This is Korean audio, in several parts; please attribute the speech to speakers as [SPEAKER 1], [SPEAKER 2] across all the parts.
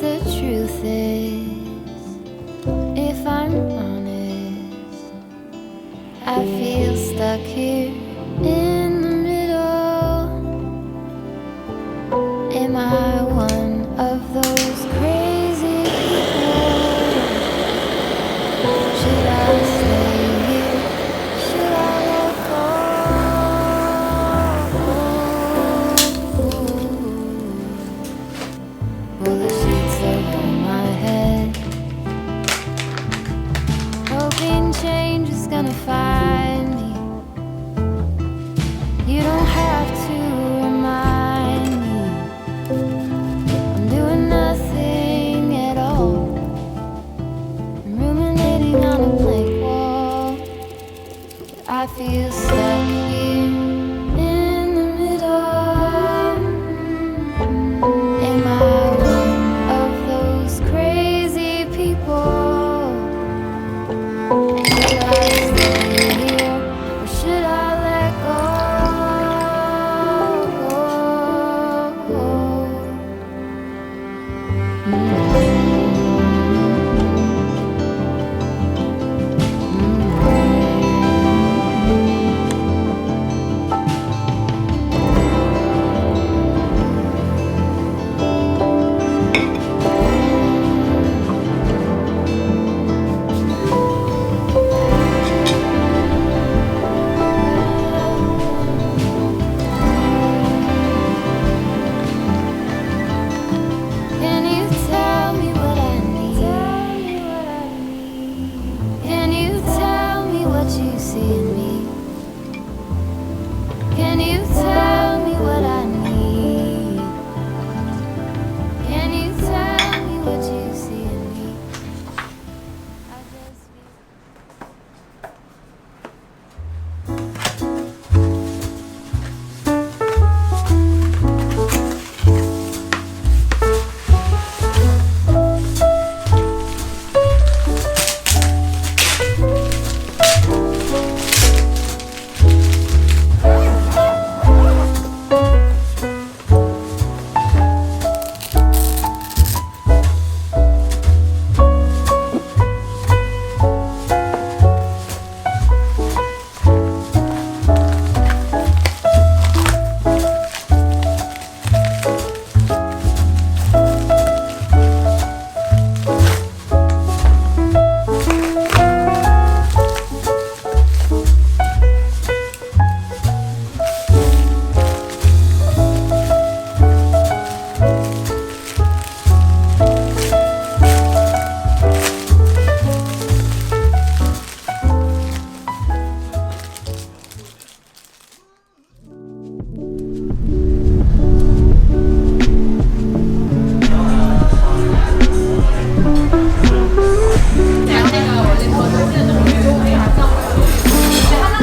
[SPEAKER 1] the truth is, if I'm honest, I feel stuck here in the middle. Am I one? I feel
[SPEAKER 2] so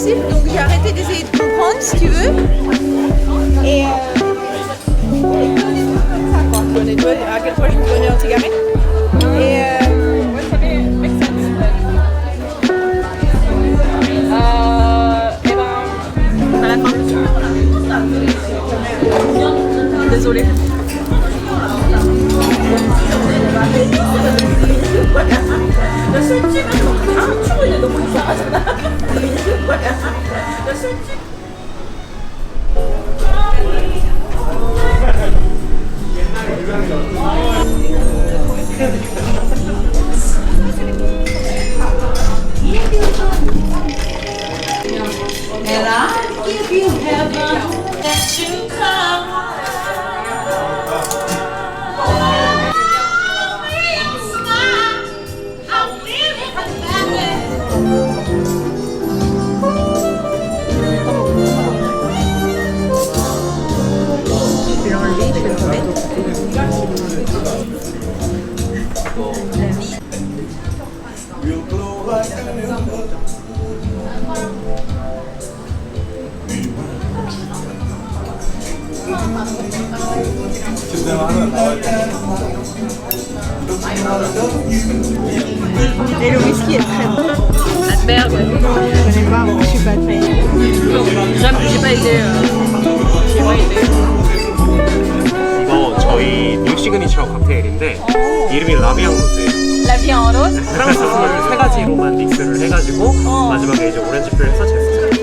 [SPEAKER 2] donc j'ai arrêté d'essayer de comprendre, si tu veux. Et, euh, et comme ça, à quel point je me connais en cigarette. Et, euh.
[SPEAKER 3] euh eh ben, Désolée.
[SPEAKER 4] And I give you heaven that you come.
[SPEAKER 2] Et le whisky est très bon.
[SPEAKER 3] Asperge.
[SPEAKER 2] Je connais pas, moi, je suis pas très.
[SPEAKER 3] J'ai pas été. euh, j'ai pas été.
[SPEAKER 5] 이거 저희 뉴 시그니처 칵테일인데 이름이 라비앙 로즈
[SPEAKER 3] En rose.
[SPEAKER 5] 프랑스 술세 가지로만 믹스를 해가지고 마지막에 이제 오렌지 필 해서 제스트